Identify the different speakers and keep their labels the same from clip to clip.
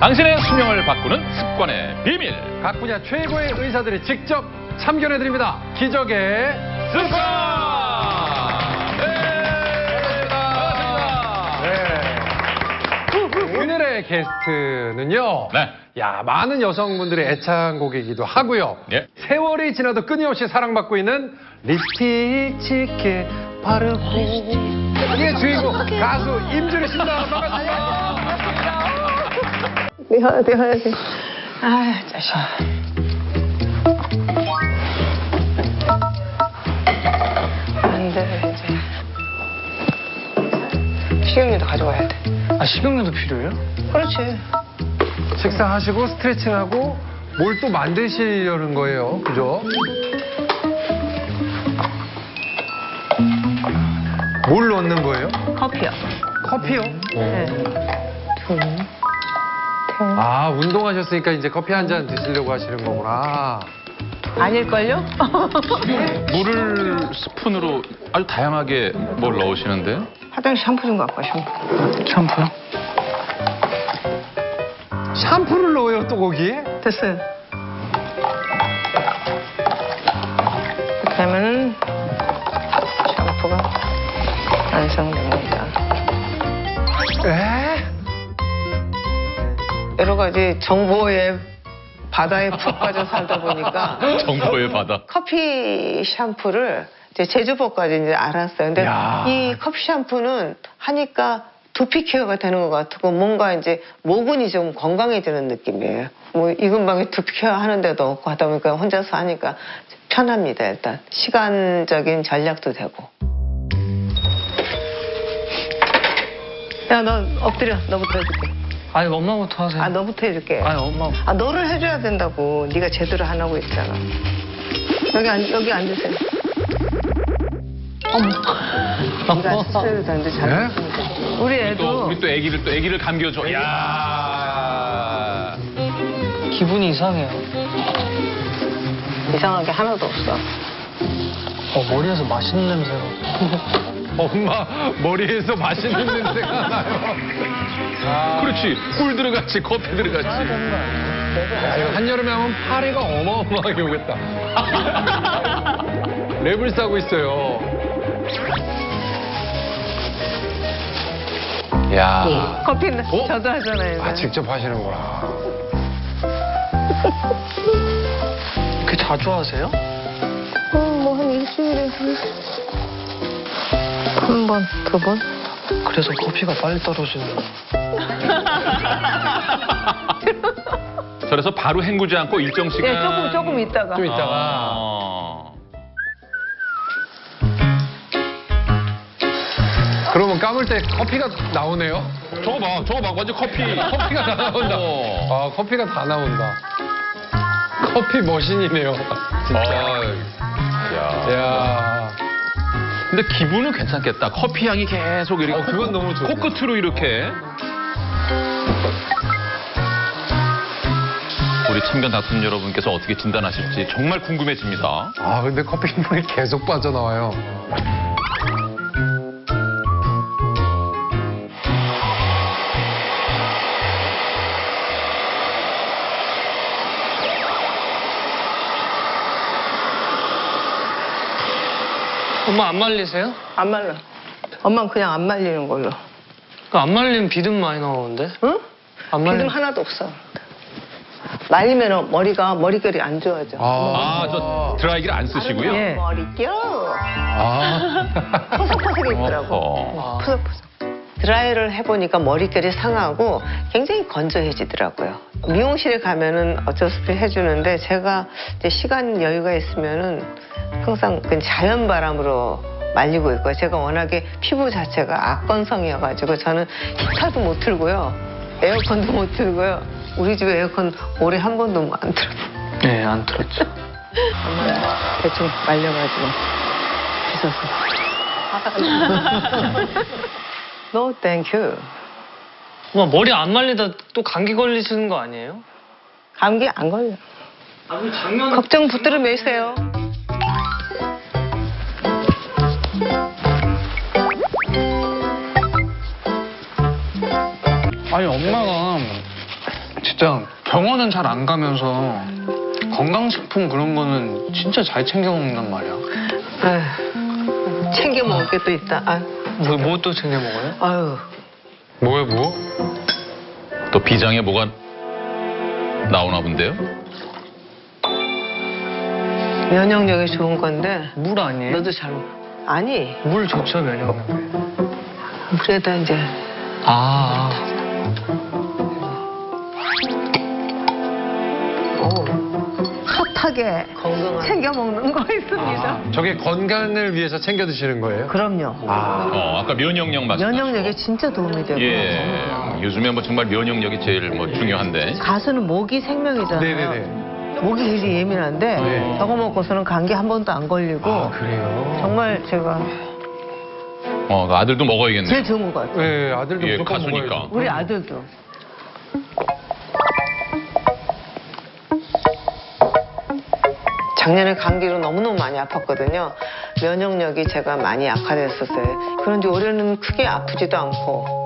Speaker 1: 당신의 수명을 바꾸는 습관의 비밀.
Speaker 2: 각 분야 최고의 의사들이 직접 참견해 드립니다. 기적의
Speaker 1: 습관!
Speaker 2: 네. 오늘의 게스트는요.
Speaker 1: 네.
Speaker 2: 야, 많은 여성분들의 애창곡이기도 하고요.
Speaker 1: 예.
Speaker 2: 세월이 지나도 끊임없이 사랑받고 있는 립스틱 짙게 바르고 이게 주인공 가수 임준희 씨입니다. 반갑습니다.
Speaker 3: 미안해, 미안해. 아, 짜식. 안 돼, 이제. 식용유도 가져와야 돼.
Speaker 4: 아 식용유도 필요해요?
Speaker 3: 그렇지.
Speaker 2: 식사하시고 스트레칭하고 뭘 또 만드시려는 거예요. 그죠? 뭘 넣는 거예요?
Speaker 3: 커피요.
Speaker 2: 커피요?
Speaker 3: 네. 둘, 셋.
Speaker 2: 아, 운동하셨으니까 이제 커피 한 잔 드시려고 하시는 거구나.
Speaker 3: 아닐걸요?
Speaker 1: 물을 스푼으로 아주 다양하게 뭘 넣으시는데
Speaker 3: 화장실 샴푸 좀 갖고 와, 샴푸.
Speaker 4: 샴푸요?
Speaker 2: 샴푸를 넣어요, 또 거기에?
Speaker 3: 됐어요. 가지 정보의 바다에 푹 빠져 살다 보니까
Speaker 1: 정보의 바다.
Speaker 3: 커피 샴푸를 이제 제조법까지 이제 알았어요. 근데
Speaker 2: 야.
Speaker 3: 이 커피 샴푸는 하니까 두피 케어가 되는 것 같고 뭔가 이제 모근이 좀 건강해지는 느낌이에요. 뭐 이 근방에 두피 케어 하는 데도 없고 하다 보니까 혼자서 하니까 편합니다. 일단 시간적인 전략도 되고. 야, 너 엎드려. 너부터 해줄게.
Speaker 4: 아니 엄마부터 하세요.
Speaker 3: 아, 너부터 해줄게.
Speaker 4: 아니 엄마.
Speaker 3: 아 너를 해줘야 된다고 네가 제대로 안 하고 있잖아 여기 앉 여기 앉으세요 네가 스트레스 되는데 잘
Speaker 2: 네?
Speaker 3: 우리
Speaker 1: 또
Speaker 3: 애도
Speaker 1: 우리 또 아기를 또 아기를 감겨줘. 야.
Speaker 4: 기분이 이상해요.
Speaker 3: 이상하게 하나도 없어
Speaker 4: 어 머리에서 맛있는 냄새가.
Speaker 2: 엄마 머리에서 맛있는 냄새가 나요. 아,
Speaker 1: 그렇지. 꿀 들어갔지, 커피 들어갔지.
Speaker 2: 야, 이거 한여름에 하면 파리가 어마어마하게 오겠다. 랩을 싸고 있어요. 야.
Speaker 3: 커피는
Speaker 2: 어?
Speaker 3: 저도 하잖아요
Speaker 2: 아, 직접 하시는구나.
Speaker 4: 그렇게 자주 하세요?
Speaker 3: 뭐한 일주일에 한 번, 두 번?
Speaker 4: 그래서 커피가 빨리 떨어지는.
Speaker 1: 저래서 바로 헹구지 않고 일정 시간.
Speaker 3: 네, 조금 조금 있다가
Speaker 2: 좀 있다가.
Speaker 1: 아.
Speaker 2: 그러면 감을 때 커피가 나오네요?
Speaker 1: 저거 봐, 저거 봐, 완전 커피.
Speaker 2: 커피가 다 나온다.
Speaker 1: 어.
Speaker 2: 아, 커피가 다 나온다. 커피 머신이네요. 진짜.
Speaker 1: 야.
Speaker 2: 야.
Speaker 1: 근데 기분은 괜찮겠다. 커피 향이 계속 이렇게.
Speaker 2: 어, 그건 너무 좋네.
Speaker 1: 코끝으로 이렇게. 우리 참견 다툼 여러분께서 어떻게 진단하실지 정말 궁금해집니다.
Speaker 2: 아, 근데 커피 물이 계속 빠져나와요.
Speaker 4: 엄마 안 말리세요?
Speaker 3: 안 말라 엄마는 그냥 안 말리는 걸로
Speaker 4: 그안 말리면 비듬 많이 나오는데.
Speaker 3: 응?
Speaker 4: 안
Speaker 3: 비듬
Speaker 4: 말리면
Speaker 3: 하나도 없어 말리면 머리가 머릿결이 안 좋아져
Speaker 1: 아, 저 드라이기를 안 쓰시고요?
Speaker 3: 예. 머릿결
Speaker 2: 아.
Speaker 3: 포석포석 있더라고. 푸석푸석. 드라이를 해보니까 머릿결이 상하고 굉장히 건조해지더라고요. 미용실에 가면은 어쩔 수 없이 해주는데 제가 이제 시간 여유가 있으면은 항상 그 자연 바람으로 말리고 있고요. 제가 워낙에 피부 자체가 악건성이어가지고 저는 히터도 못 틀고요. 에어컨도 못 틀고요. 우리 집에 에어컨 올해 한 번도 안 틀었어요.
Speaker 4: 네, 안.
Speaker 3: 엄마 대충 말려가지고 빗어서. no, thank you.
Speaker 4: 엄마 머리 안 말리다 또 감기 걸리시는 거 아니에요?
Speaker 3: 감기 안 걸려.
Speaker 4: 아니 작년
Speaker 3: 걱정 붙들어 매세요.
Speaker 5: 아니 엄마가 진짜 병원은 잘 안 가면서 건강식품 그런 거는 진짜 잘 챙겨 먹는단 말이야.
Speaker 3: 아휴, 챙겨 먹을 게 또 있다. 아유,
Speaker 5: 뭐, 뭐또 챙겨 먹어요?
Speaker 3: 아유.
Speaker 2: 뭐야 뭐?
Speaker 1: 또 비장에 뭐가 나오나 본데요?
Speaker 3: 면역력이 좋은 건데
Speaker 5: 물 아니에요?
Speaker 3: 너도 잘 먹. 아니
Speaker 5: 물 좋죠 면역력.
Speaker 3: 물에다 이제
Speaker 5: 아,
Speaker 3: 오, 핫하게 건강한
Speaker 6: 챙겨 먹는 거 있습니다.
Speaker 2: 아, 저게 건강을 위해서 챙겨 드시는 거예요?
Speaker 6: 그럼요.
Speaker 2: 아,
Speaker 1: 어, 아까 면역력 말씀.
Speaker 6: 면역력에 진짜 도움이 되고.
Speaker 1: 예. 요즘에 뭐 정말 면역력이 제일 뭐 중요한데.
Speaker 6: 가수는 목이 생명이잖아요.
Speaker 2: 네네네.
Speaker 6: 목이 굉장히 예민한데
Speaker 2: 네.
Speaker 6: 저거 먹고서는 감기 한 번도 안 걸리고
Speaker 2: 아 그래요?
Speaker 6: 정말 제가
Speaker 1: 어, 그 아들도 먹어야겠네.
Speaker 6: 제일 좋은 것 같아요.
Speaker 2: 네 아들도
Speaker 1: 예,
Speaker 2: 무조건
Speaker 1: 가수니까.
Speaker 2: 먹어야죠.
Speaker 6: 우리 아들도.
Speaker 3: 작년에 감기로 너무너무 많이 아팠거든요. 면역력이 제가 많이 약화됐었어요. 그런데 올해는 크게 아프지도 않고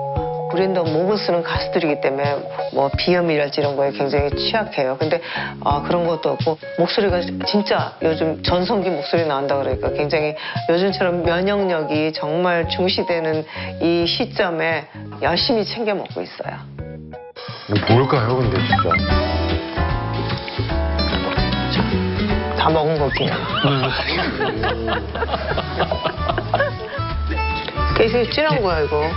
Speaker 3: 우리는 또 목을 쓰는 가수들이기 때문에 뭐 비염이랄지 이런 거에 굉장히 취약해요. 근데 아, 그런 것도 없고 목소리가 진짜 요즘 전성기 목소리 나온다 그러니까 굉장히 요즘처럼 면역력이 정말 중시되는 이 시점에 열심히 챙겨 먹고 있어요.
Speaker 2: 뭘까요 근데 진짜?
Speaker 3: 다 먹은 거긴. 계속 진한 거야 이거.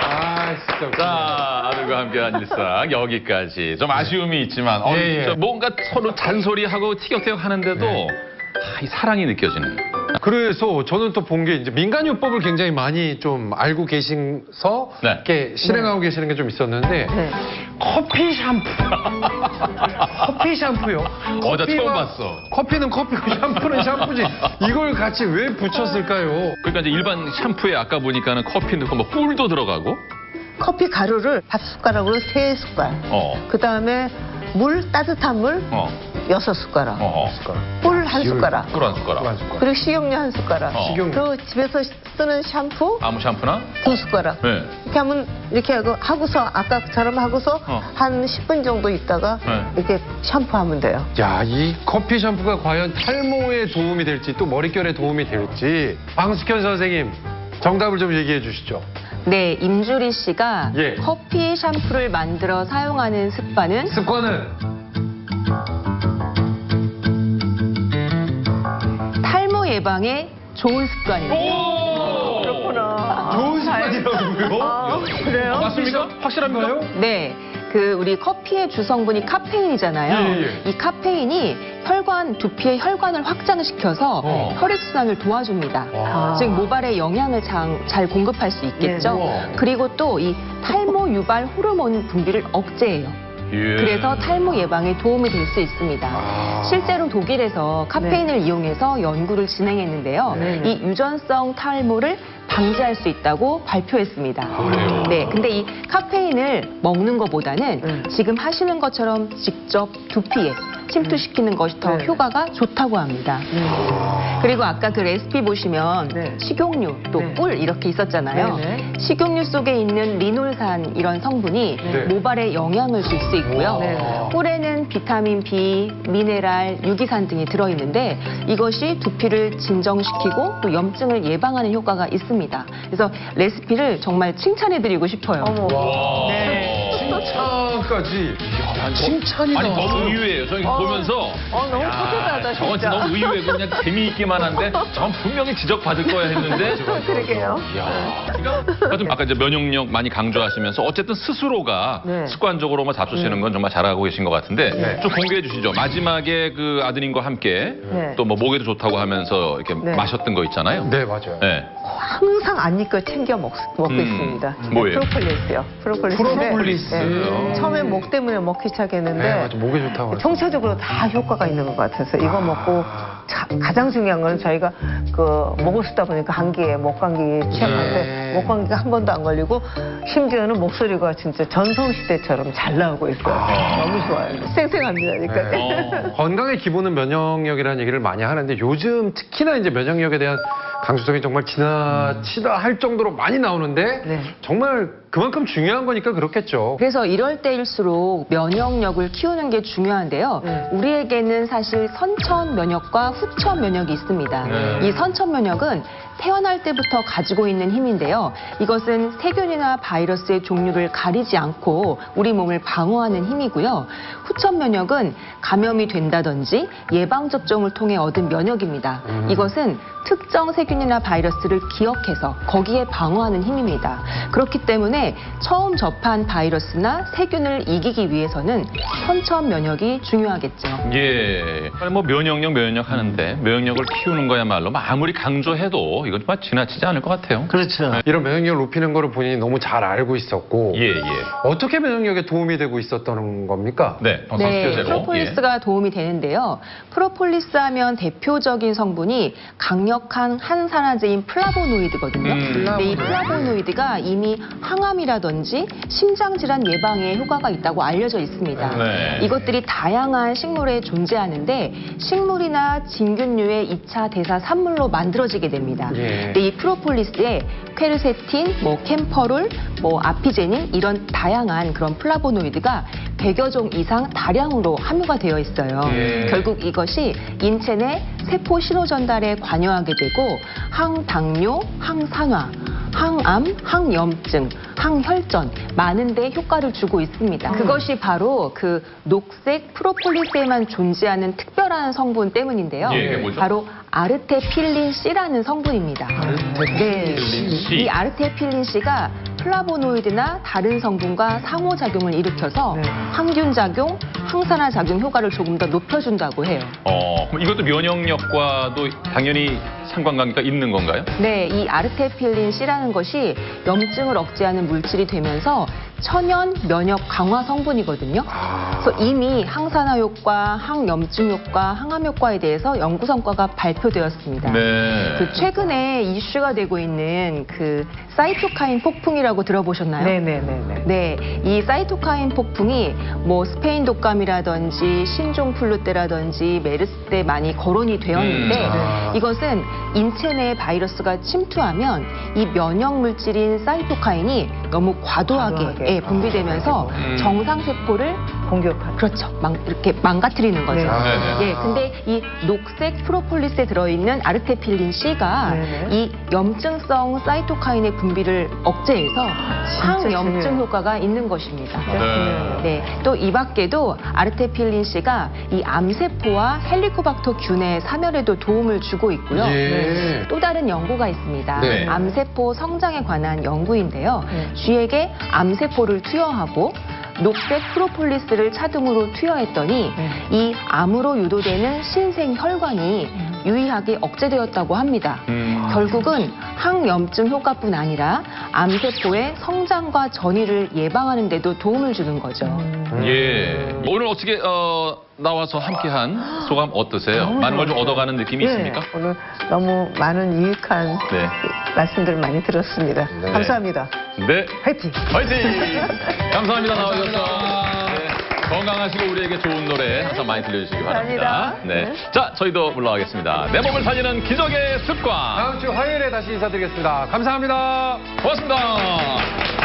Speaker 2: 아 진짜.
Speaker 1: 자, 아들과 함께한 일상 여기까지. 좀 아쉬움이 있지만 어,
Speaker 2: 예, 예.
Speaker 1: 저 뭔가 서로 잔소리하고 티격태격 하는데도 아, 이 사랑이 느껴지는.
Speaker 2: 그래서 저는 또 본 게 이제 민간요법을 굉장히 많이 좀 알고 계신서
Speaker 1: 네.
Speaker 2: 이렇게 실행하고 계시는 게 좀 있었는데
Speaker 6: 네.
Speaker 2: 커피 샴푸. 커피 샴푸요.
Speaker 1: 어, 나 처음
Speaker 2: 커피와-
Speaker 1: 봤어.
Speaker 2: 커피는 커피고 샴푸는 샴푸지. 이걸 같이 왜 붙였을까요?
Speaker 1: 그러니까 이제 일반 샴푸에 아까 보니까는 커피 넣고 뭐 꿀도 들어가고.
Speaker 6: 커피 가루를 밥 숟가락으로 세 숟갈.
Speaker 1: 어.
Speaker 6: 그 다음에 물 따뜻한 물
Speaker 1: 어.
Speaker 6: 여섯 숟가락.
Speaker 1: 어.
Speaker 6: 꿀 한 숟가락.
Speaker 1: 꿀 한 숟가락.
Speaker 2: 한 숟가락.
Speaker 6: 그리고 식용유 한 숟가락.
Speaker 1: 어.
Speaker 2: 식용유.
Speaker 6: 그 집에서 쓰는 샴푸
Speaker 1: 아무 샴푸나?
Speaker 6: 두 숟가락.
Speaker 1: 네.
Speaker 6: 이렇게 하면 이렇게 하고 하고서 아까처럼 하고서
Speaker 1: 어.
Speaker 6: 한 10분 정도 있다가
Speaker 1: 네.
Speaker 6: 이렇게 샴푸하면 돼요.
Speaker 2: 야, 이 커피 샴푸가 과연 탈모에 도움이 될지 또 머릿결에 도움이 될지 방숙현 선생님 정답을 좀 얘기해 주시죠.
Speaker 7: 네, 임주리 씨가
Speaker 2: 예.
Speaker 7: 커피 샴푸를 만들어 사용하는 습관은
Speaker 2: 습관은
Speaker 7: 예방에 좋은 습관입니다.
Speaker 6: 그렇구나.
Speaker 2: 좋은 습관이라고요?
Speaker 6: 아, 그래요?
Speaker 1: 맞습니까? 확실한가요?
Speaker 7: 네. 그 우리 커피의 주성분이 카페인이잖아요.
Speaker 2: 예, 예.
Speaker 7: 이 카페인이 혈관 두피의 혈관을 확장을 시켜서
Speaker 2: 어.
Speaker 7: 혈액순환을 도와줍니다.
Speaker 2: 와.
Speaker 7: 즉 모발에 영양을 장- 잘 공급할 수 있겠죠.
Speaker 2: 네, 우와.
Speaker 7: 그리고 또 이 탈모 유발 호르몬 분비를 억제해요.
Speaker 1: 예.
Speaker 7: 그래서 탈모 예방에 도움이 될 수 있습니다.
Speaker 2: 아.
Speaker 7: 실제로 독일에서 카페인을 이용해서 연구를 진행했는데요.
Speaker 6: 네.
Speaker 7: 이 유전성 탈모를 방지할 수 있다고 발표했습니다.
Speaker 1: 그래요?
Speaker 7: 네, 근데 이 카페인을 먹는 것보다는
Speaker 6: 네.
Speaker 7: 지금 하시는 것처럼 직접 두피에 침투시키는 것이 더
Speaker 6: 네.
Speaker 7: 효과가 좋다고 합니다. 그리고 아까 그 레시피 보시면
Speaker 6: 네.
Speaker 7: 식용유 또
Speaker 6: 네.
Speaker 7: 꿀 이렇게 있었잖아요.
Speaker 6: 네,
Speaker 7: 식용유 속에 있는 리놀산 이런 성분이
Speaker 2: 네.
Speaker 7: 모발에 영향을 줄 수 있고요.
Speaker 2: 네.
Speaker 7: 꿀에는 비타민 B, 미네랄, 유기산 등이 들어있는데 이것이 두피를 진정시키고 또 염증을 예방하는 효과가 있습니다. 그래서 레시피를 정말 칭찬해드리고 싶어요.
Speaker 1: 와.
Speaker 6: 네.
Speaker 2: 칭찬까지. 이야, 칭찬이다.
Speaker 1: 아니 너무 의외예요. 저 이거 보면서
Speaker 6: 어, 너무 뿌듯하다,
Speaker 1: 저건
Speaker 6: 진짜.
Speaker 1: 너무 의외고 그냥 재미있기만 한데 전 분명히 지적받을 거야 했는데
Speaker 6: 그러게요.
Speaker 1: 이야. 하여튼 아까 이제 면역력 많이 강조하시면서 어쨌든 스스로가
Speaker 6: 네.
Speaker 1: 습관적으로 뭐 잡수시는 건 정말 잘하고 계신 것 같은데
Speaker 2: 네.
Speaker 1: 좀 공개해 주시죠. 마지막에 그 아드님과 함께
Speaker 6: 네.
Speaker 1: 또뭐 목에도 좋다고 하면서 이렇게
Speaker 6: 네.
Speaker 1: 마셨던 거 있잖아요.
Speaker 2: 네, 맞아요.
Speaker 1: 네.
Speaker 6: 항상 안니거 챙겨 먹, 먹고
Speaker 1: 음,
Speaker 6: 있습니다.
Speaker 1: 뭐예요?
Speaker 6: 프로폴리스요. 프로폴리스인데
Speaker 2: 프로폴리스.
Speaker 6: 네. 처음에 목 때문에 먹기 시작했는데
Speaker 2: 네, 맞아. 목에 좋다고. 그랬어요.
Speaker 6: 총체적으로 다 효과가 있는 것 같아서 이거 먹고
Speaker 3: 자- 가장 중요한 거는 저희가 그 목을 쓰다 보니까 감기에 목감기 취약한데
Speaker 2: 네.
Speaker 3: 목감기가 한 번도 안 걸리고 심지어는 목소리가 진짜 전성시대처럼 잘 나오고 있어요. 너무 좋아요. 생생합니다. 그러니까.
Speaker 1: 어.
Speaker 2: 건강의 기본은 면역력이라는 얘기를 많이 하는데 요즘 특히나 이제 면역력에 대한 강조성이 정말 지나치다 할 정도로 많이 나오는데
Speaker 3: 네.
Speaker 2: 정말 그만큼 중요한 거니까 그렇겠죠.
Speaker 7: 그래서 이럴 때일수록 면역력을 키우는 게 중요한데요.
Speaker 3: 네.
Speaker 7: 우리에게는 사실 선천 면역과 후천 면역이 있습니다.
Speaker 1: 네.
Speaker 7: 이 선천 면역은 태어날 때부터 가지고 있는 힘인데요. 이것은 세균이나 바이러스의 종류를 가리지 않고 우리 몸을 방어하는 힘이고요. 후천 면역은 감염이 된다든지 예방 접종을 통해 얻은 면역입니다. 이것은 특정 세균이나 바이러스를 기억해서 거기에 방어하는 힘입니다. 그렇기 때문에 처음 접한 바이러스나 세균을 이기기 위해서는 선천 면역이 중요하겠죠.
Speaker 1: 예. 뭐 면역력 면역력 하는데 면역력을 키우는 거야말로 뭐 아무리 강조해도 이건 정말 지나치지 않을 것 같아요.
Speaker 5: 그렇죠.
Speaker 2: 이런 면역력을 높이는 거를 본인이 너무 잘 알고 있었고
Speaker 1: 예, 예.
Speaker 2: 어떻게 면역력에 도움이 되고 있었던 겁니까?
Speaker 1: 네. 방송
Speaker 7: 네. 프로폴리스가 도움이 되는데요. 프로폴리스 하면 대표적인 성분이 강력한 항산화제인 플라보노이드거든요.
Speaker 1: 음.
Speaker 7: 근데 이 플라보노이드가 이미 항암 이라든지 심장질환 예방에 효과가 있다고 알려져 있습니다.
Speaker 1: 네.
Speaker 7: 이것들이 다양한 식물에 존재하는데 식물이나 진균류의 2차 대사 산물로 만들어지게 됩니다.
Speaker 2: 예.
Speaker 7: 근데 이 프로폴리스에 퀘르세틴, 뭐 캠퍼롤, 뭐 아피제닌 이런 다양한 그런 플라보노이드가 100여 종 이상 다량으로 함유가 되어 있어요.
Speaker 2: 예.
Speaker 7: 결국 이것이 인체 내 세포 신호 전달에 관여하게 되고 항당뇨, 항산화, 항암, 항염증, 항혈전 많은 데 효과를 주고 있습니다. 그것이 바로 그 녹색 프로폴리스에만 존재하는 특별한 성분 때문인데요.
Speaker 1: 예, 뭐죠?
Speaker 7: 바로 아르테필린 C라는 성분입니다. 네. 이 아르테필린 C가 플라보노이드나 다른 성분과 상호작용을 일으켜서
Speaker 3: 네.
Speaker 7: 항균 작용, 항산화 작용 효과를 조금 더 높여준다고 해요.
Speaker 1: 어, 그럼 이것도 면역력과도 당연히 상관관계가 있는 건가요?
Speaker 7: 네, 이 아르테필린 C라는 것이 염증을 억제하는 물질이 되면서 천연 면역 강화 성분이거든요. 그래서 이미 항산화 효과, 항염증 효과, 항암 효과에 대해서 연구 성과가 발표되었습니다.
Speaker 1: 네.
Speaker 7: 그 최근에 이슈가 되고 있는 그 사이토카인 폭풍이라고 들어보셨나요?
Speaker 3: 네네네네.
Speaker 7: 네, 이 사이토카인 폭풍이 뭐 스페인 독감 이라든지 신종플루 때라든지 메르스 때 많이 거론이 되었는데
Speaker 1: 음,
Speaker 2: 아.
Speaker 7: 이것은 인체 내에 바이러스가 침투하면 이 면역 물질인 사이토카인이 너무 과도하게,
Speaker 3: 과도하게.
Speaker 7: 예, 분비되면서
Speaker 1: 음.
Speaker 7: 정상 세포를
Speaker 3: 공격하는.
Speaker 7: 그렇죠, 망, 이렇게 망가뜨리는 거죠.
Speaker 3: 네.
Speaker 1: 네, 네.
Speaker 7: 예, 근데 이 녹색 프로폴리스에 들어있는 아르테필린 C가
Speaker 3: 네네.
Speaker 7: 이 염증성 사이토카인의 분비를 억제해서 항염증. 효과가 있는 것입니다.
Speaker 1: 네.
Speaker 7: 네, 또 이 밖에도 아르테필린 C가 이 암세포와 헬리코박터 균의 사멸에도 도움을 주고 있고요.
Speaker 2: 예.
Speaker 7: 또 다른 연구가 있습니다.
Speaker 1: 네.
Speaker 7: 암세포 성장에 관한 연구인데요.
Speaker 3: 네.
Speaker 7: 쥐에게 암세포를 투여하고 녹색 프로폴리스를 차등으로 투여했더니
Speaker 3: 네.
Speaker 7: 이 암으로 유도되는 신생 혈관이 유의하게 억제되었다고 합니다.
Speaker 1: 음.
Speaker 7: 결국은 항염증 효과뿐 아니라 암세포의 성장과 전이를 예방하는 데도 도움을 주는 거죠.
Speaker 1: 예. 오늘 어떻게 어, 나와서 함께한 소감 어떠세요?
Speaker 3: 너무
Speaker 1: 많은 걸 좀. 얻어가는 느낌이
Speaker 3: 네,
Speaker 1: 있습니까?
Speaker 3: 오늘 너무 많은 유익한
Speaker 1: 네.
Speaker 3: 말씀들을 많이 들었습니다.
Speaker 2: 네.
Speaker 3: 감사합니다.
Speaker 1: 네.
Speaker 3: 화이팅!
Speaker 1: 화이팅! 감사합니다. 나와주셔서. 네. 건강하시고 우리에게 좋은 노래 항상 많이 들려주시기 바랍니다.
Speaker 3: 감사합니다.
Speaker 1: 네. 자, 저희도 물러가겠습니다. 내 몸을 살리는 기적의 습관.
Speaker 2: 다음 주 화요일에 다시 인사드리겠습니다. 감사합니다.
Speaker 1: 고맙습니다.